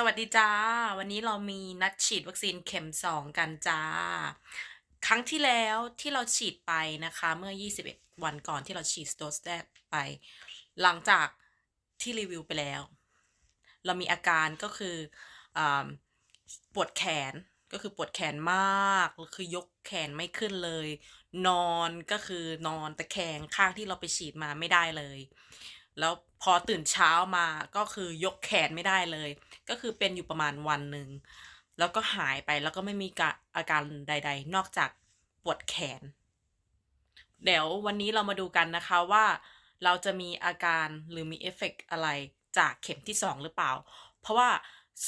สวัสดีจ้า วันนี้เรามีนัดฉีดวัคซีนเข็มสองกันจ้า ครั้งที่แล้วที่เราฉีดไปนะคะ เมื่อ 21 วันก่อนที่เราฉีดโดสแรกไป หลังจากที่รีวิวไปแล้ว เรามีอาการก็คืออปวดแขนก็คือปวดแขนมาก คือยกแขนไม่ขึ้นเลย นอนก็คือนอนตะแคงข้างที่เราไปฉีดมาไม่ได้เลย แล้วพอตื่นเช้ามาก็คือยกแขนไม่ได้เลย ก็คือเป็นอยู่ประมาณวันหนึ่งแล้วก็หายไปแล้วก็ไม่มีอาการใด ๆ นอกจากปวดแขน เดี๋ยววันนี้เรามาดูกันนะคะว่า เราจะมีอาการหรือมีเอฟเฟกต์อะไรจากเข็มที่ 2 หรือเปล่า เพราะว่า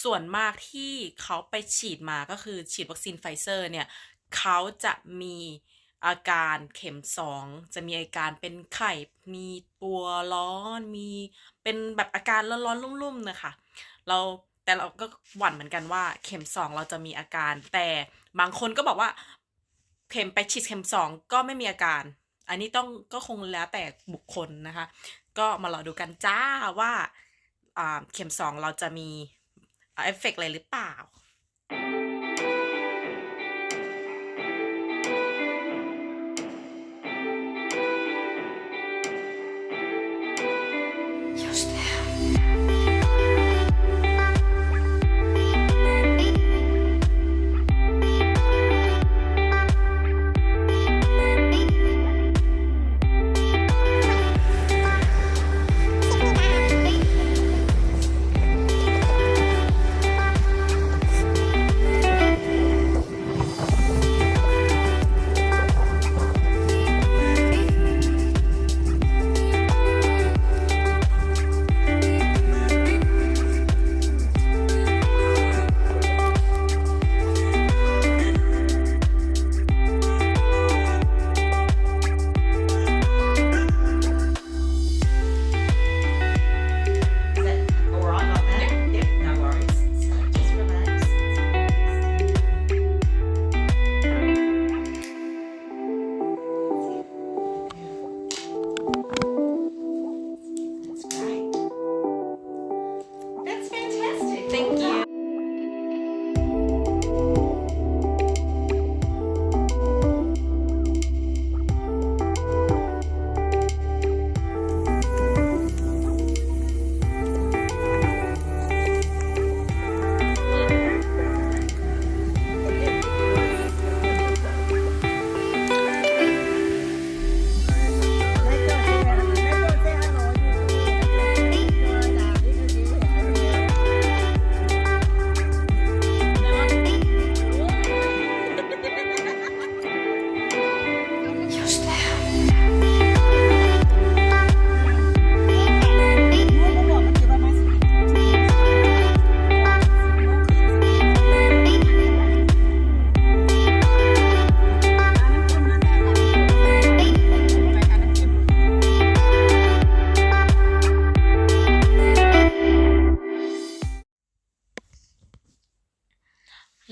ส่วนมากที่เขาไปฉีดมาก็คือฉีดวัคซีนไฟเซอร์เนี่ย เขาจะมี อาการเข็มสองจะมีอาการเป็นไข้ มีตัวร้อน มีเป็นแบบอาการร้อนๆรุ่มๆนะคะ เราแต่เราก็หวั่นเหมือนกันว่า เข็มสองเราจะมีอาการ แต่บางคนก็บอกว่า เข็มไปฉีดเข็มสองก็ไม่มีอาการ อันนี้ต้องก็คงแล้วแต่บุคคลนะคะ ก็มารอดูกันจ้าว่าอ่าเข็มสองเราจะมีเอฟเฟกต์อะไรหรือเปล่า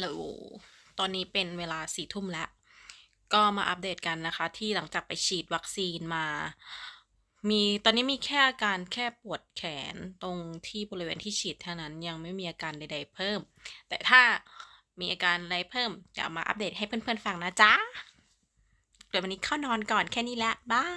แล้วตอนนี้เป็นเวลาสี่ทุ่มแล้ว ก็มาอัปเดตกันนะคะ ที่หลังจากไปฉีดวัคซีนมา มีตอนนี้มีแค่อาการแค่ปวดแขนตรงที่บริเวณที่ฉีดเท่านั้นยังไม่มีอาการใด ๆ เพิ่ม แต่ถ้ามีอาการอะไรเพิ่มจะมาอัปเดตให้เพื่อนๆฟังนะจ๊ะเดี๋ยววันนี้เข้านอนก่อนแค่นี้แหละบาย